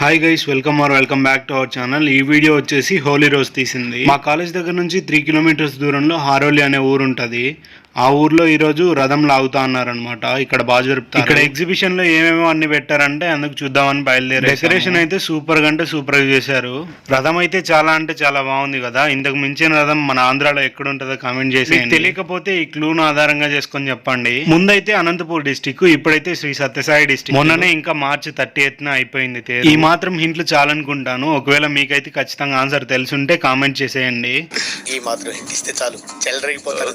Hi guys welcome are welcome back to our channel ఈ video వచ్చేసి హోలీ రోజు తీసింది. మా కాలేజ్ దగ్గర నుంచి త్రీ కిలోమీటర్స్ దూరంలో హారోలి అనే ఊరు ఉంటది. ఆ ఊర్లో ఈ రోజు రథం లాగుతా అన్నారనమాట ఇక్కడ బాగా జరుపుతారు. ఇక్కడ ఎగ్జిబిషన్లో ఏమేమో అన్ని పెట్టారంటే అందుకు చూద్దామని బయలుదేరి డెకరేషన్ అయితే సూపర్గా అంటే సూపర్గా చేశారు. రథం అయితే చాలా అంటే చాలా బాగుంది కదా. ఇంతకు మించిన రథం మన ఆంధ్రాలో ఎక్కడ ఉంటుందో కామెంట్ చేసి తెలియకపోతే ఈ క్లూను ఆధారంగా చేసుకొని చెప్పండి. ముందైతే అనంతపూర్ డిస్టిక్ ఇప్పుడైతే శ్రీ సత్యసాయి డిస్టిక్ మొన్ననే ఇంకా మార్చి థర్టీ ఎయిత్ అయిపోయింది. ఈ మాత్రం హింట్లు చాలనుకుంటాను. ఒకవేళ మీకైతే ఖచ్చితంగా ఆన్సర్ తెలుసుంటే కామెంట్ చేసేయండి. ఈ మాత్రం హింట్ ఇస్తే చాలు. చెల్లరగిపోతారు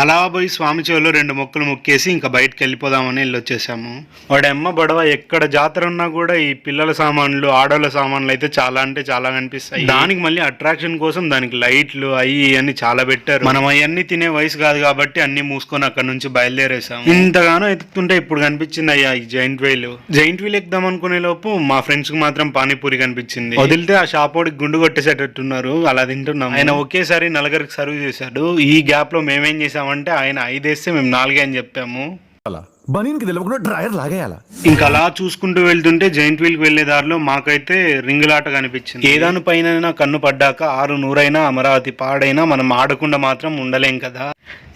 అలావాబోయి స్వామి చెవిలో రెండు మొక్కలు మొక్కేసి ఇంకా బయటకు వెళ్ళిపోదామని వెళ్ళొచ్చేసాము. వాడమ్మ బడవ ఎక్కడ జాతర ఉన్నా కూడా ఈ పిల్లల సామాన్లు ఆడోళ్ళ సామాన్లు అయితే చాలా అంటే చాలా కనిపిస్తాయి. దానికి మళ్ళీ అట్రాక్షన్ కోసం దానికి లైట్లు అవి అన్ని చాలా పెట్టారు. మనం అవన్నీ తినే వయసు కాదు కాబట్టి అన్ని మూసుకొని అక్కడ నుంచి బయలుదేరేసాం ఇంతగానో ఎత్తుతుంటే ఇప్పుడు కనిపించింది అయ్యా ఈ జైంట్ వీల్ జైంట్ వీల్ ఎక్కుదాం అనుకునే లోపు మా ఫ్రెండ్స్కి మాత్రం పానీపూరి కనిపించింది. వదిలితే ఆ షాప్ వాడికి గుండు కొట్టేసేటట్టున్నారు అలా తింటున్నాం ఆయన ఒకేసారి నలుగురికి సర్వ్ చేశాడు. ఈ గ్యాప్లో మేమేం చేసామంటే ఆయన ఐదేస్తే మేము నాలుగే అని చెప్పాము. అలా. బనీన్కి తెలియకుండా డ్రైయర్ లాగేయాలా? ఇంకా అలా చూసుకుంటూ వెళ్తుంటే జైంట్ వీల్కి వెళ్ళే దారిలో మాకైతే రింగులాట కనిపించింది. ఏదాని పైన కన్ను పడ్డాక ఆరు నూరైనా అమరావతి పాడైనా మనం ఆడకుండా మాత్రం ఉండలేం కదా.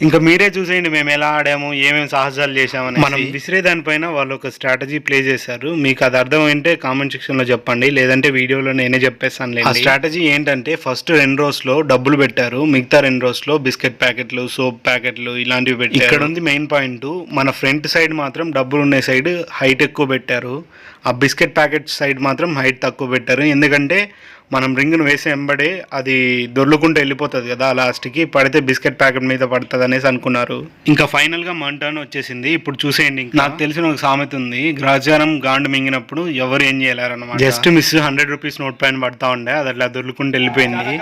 ఇంకా మీరే చూసేయండి మేము ఎలా ఆడాము ఏమేమి సాహసాలు చేసామని మనం విసిరే దానిపైన వాళ్ళు ఒక స్ట్రాటజీ ప్లే చేశారు. మీకు అది అర్థమైంటే కామెంట్ సెక్షన్లో చెప్పండి లేదంటే వీడియోలో నేనే చెప్పేస్తాను ఆ స్ట్రాటజీ ఏంటంటే ఫస్ట్ రెండు రోస్లో డబ్బులు పెట్టారు మిగతా రెండు రోస్లో బిస్కెట్ ప్యాకెట్లు సోప్ ప్యాకెట్లు ఇలాంటివి పెట్టారు. ఇక్కడ ఉంది మెయిన్ పాయింట్ మన ఫ్రంట్ సైడ్ మాత్రం డబ్బులు ఉన్న సైడ్ హైట్ ఎక్కువ పెట్టారు. ఆ బిస్కెట్ ప్యాకెట్ సైడ్ మాత్రం హైట్ తక్కువ పెట్టారు. ఎందుకంటే మనం రింగ్ను వేసే వెంబడే అది దొర్లుకుంటూ వెళ్ళిపోతుంది కదా లాస్ట్కి. పడితే బిస్కెట్ ప్యాకెట్ మీద పడుతుంది అనేసి అనుకున్నారు. ఇంకా ఫైనల్గా మంటాను వచ్చేసింది. ఇప్పుడు చూసేయండి ఇంకా. నాకు తెలిసిన ఒక సామెత ఉంది. గ్రాచారం గాండు మింగినప్పుడు ఎవరు ఏం చేయలేరన్నమాట. Just miss hundred rupees note పైన పడతా ఉండే. అది అట్లా దొర్లుకుంటూ వెళ్ళిపోయింది.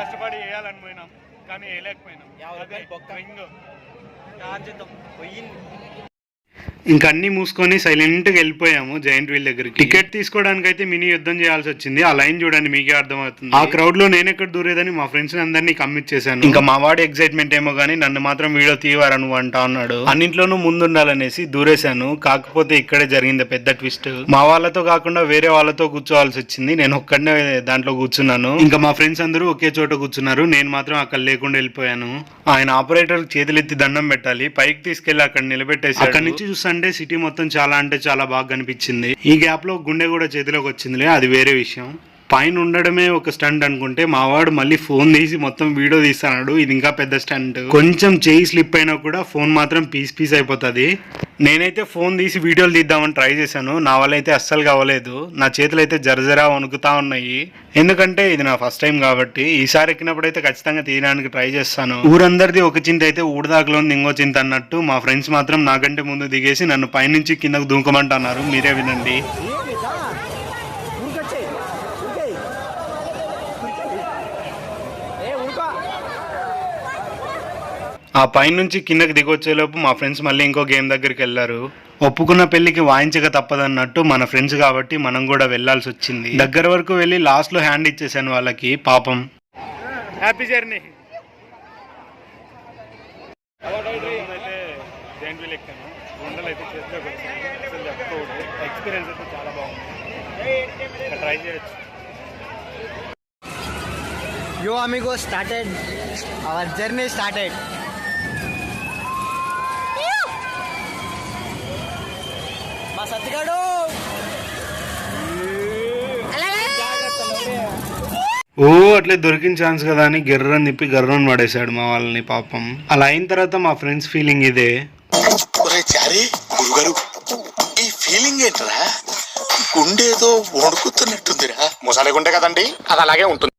కానీ వేయలేకపోయినాం. ఇంకా అన్ని మూసుకొని సైలెంట్గా వెళ్ళిపోయాము జైంట్ వీల్ దగ్గరికి. టికెట్ తీసుకోవడానికి అయితే మినీ యుద్ధం చేయాల్సి వచ్చింది. ఆ లైన్ చూడండి మీకే అర్థమవుతుంది. ఆ క్రౌడ్లో నేను ఎక్కడ దూరేదని మా ఫ్రెండ్స్ అందరినీ కమ్మిచ్చేసాను ఇంకా మా వాడి ఎక్సైట్మెంట్ ఏమో కానీ నన్ను మాత్రం వీడియో తీయవారా నువ్వు అంటా ఉన్నాడు అన్నింట్లోనూ ముందుండాలనేసి దూరేశాను. కాకపోతే ఇక్కడే జరిగింది పెద్ద ట్విస్ట్ మా వాళ్ళతో కాకుండా వేరే వాళ్ళతో కూర్చోవాల్సి వచ్చింది. నేను ఒక్కడనే దాంట్లో కూర్చున్నాను. ఇంకా మా ఫ్రెండ్స్ అందరూ ఒకే చోట కూర్చున్నారు. నేను మాత్రం అక్కడ లేకుండా వెళ్ళిపోయాను. ఆయన ఆపరేటర్ చేతులెత్తి దండం పెట్టాలి. పైకి తీసుకెళ్ళి అక్కడ నిలబెట్టేసి అక్కడ నుంచి చూస్తుంటే సిటీ మొత్తం చాలా అంటే చాలా బాగా కనిపించింది. ఈ గ్యాప్లో గుండె కూడా చేతిలోకి వచ్చిందిలే అది వేరే విషయం. పైన ఉండడమే ఒక స్టంట్ అనుకుంటే మా వాడు మళ్ళీ ఫోన్ తీసి మొత్తం వీడియో తీస్తాడు ఇది ఇంకా పెద్ద స్టంట్ కొంచెం చేయి స్లిప్ అయినా కూడా ఫోన్ మాత్రం పీస్ పీస్ అయిపోతుంది. నేనైతే ఫోన్ తీసి వీడియోలు తీద్దామని ట్రై చేశాను. నా వల్ల అయితే అస్సలు కావలేదు. నా చేతులు అయితే జరజరా వణుకుతా ఉన్నాయి. ఎందుకంటే ఇది నా ఫస్ట్ టైం కాబట్టి ఈసారి ఎక్కినప్పుడు అయితే ఖచ్చితంగా తీయడానికి ట్రై చేస్తాను. ఊరందరిది ఒక చింత అయితే ఊడదాకలో ఇంకో చింత అన్నట్టు మా ఫ్రెండ్స్ మాత్రం నాకంటే ముందు దిగేసి నన్ను పైనుంచి కిందకు దూకమంటున్నారు. మీరే వినండి. ఆ పైనుంచి కిందకి దిగొచ్చేలోపు మా ఫ్రెండ్స్ మళ్ళీ ఇంకో గేమ్ దగ్గరికి వెళ్ళారు. ఒప్పుకున్న పెళ్ళికి వాయించక తప్పదన్నట్టు మన ఫ్రెండ్స్ కాబట్టి మనం కూడా వెళ్ళాల్సి వచ్చింది. దగ్గర వరకు వెళ్ళి లాస్ట్లో హ్యాండ్ ఇచ్చేసాను వాళ్ళకి పాపం. హ్యాపీ జర్నీ ఎక్స్పీరియన్స్ అయితే చాలా బాగుంది ట్రై చేయొచ్చు Yo amigos started. Our journey started. సత్తిగాడు. ఓ అట్లే దొరికిన ఛాన్స్ కదా అని గెర్రని తిప్పి గర్రని పడేశాడు మా వాళ్ళని పాపం. అలా అయిన తర్వాత మా ఫ్రెండ్స్ ఫీలింగ్ ఇదే. ఒరే చారి గురుగారు ఈ ఫీలింగ్ ఏంట్రా? గుండేదో వణుకుతున్నట్టుందిరా. ముసలి గుండె కదండి అది అలాగే ఉంటుంది.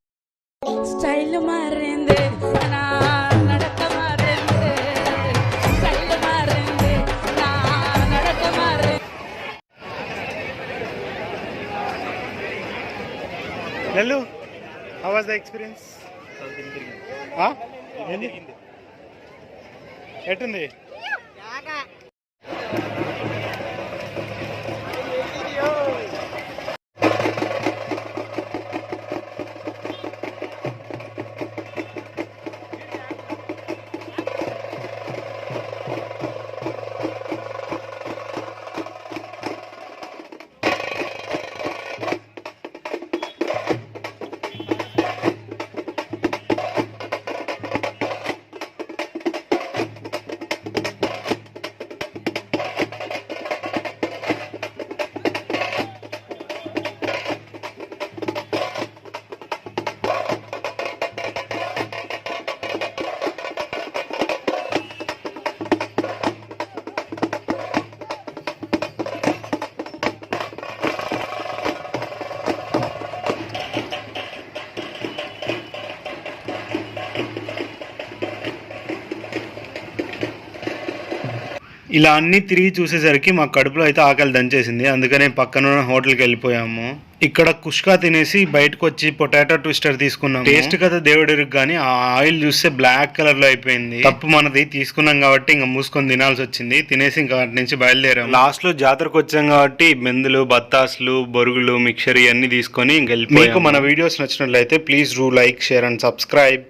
ద ఎక్స్పీరియన్స్ ఎట్టుంది? ఇలా అన్ని తిరిగి చూసేసరికి మా కడుపులో అయితే ఆకలి దంచేసింది. అందుకనే పక్కన ఉన్న హోటల్కి వెళ్ళిపోయాము. ఇక్కడ కుష్కా తినేసి బయటకు వచ్చి పొటాటో ట్విస్టర్ తీసుకున్నాం టేస్ట్ కదా దేవుడు కానీ ఆ ఆయిల్ చూస్తే బ్లాక్ కలర్లో అయిపోయింది. తప్పు మనది. తీసుకున్నాం కాబట్టి ఇంకా మూసుకొని తినాల్సి వచ్చింది. తినేసి ఇంకా అటు నుంచి బయలుదేరాం లాస్ట్లో జాతరకు వచ్చాం కాబట్టి మెందులు బత్తాసులు బొరుగులు మిక్చర్ ఇవన్నీ తీసుకొని ఇంకా మీకు మన వీడియోస్ నచ్చినట్లయితే ప్లీజ్ రూ లైక్ షేర్ అండ్ సబ్స్క్రైబ్.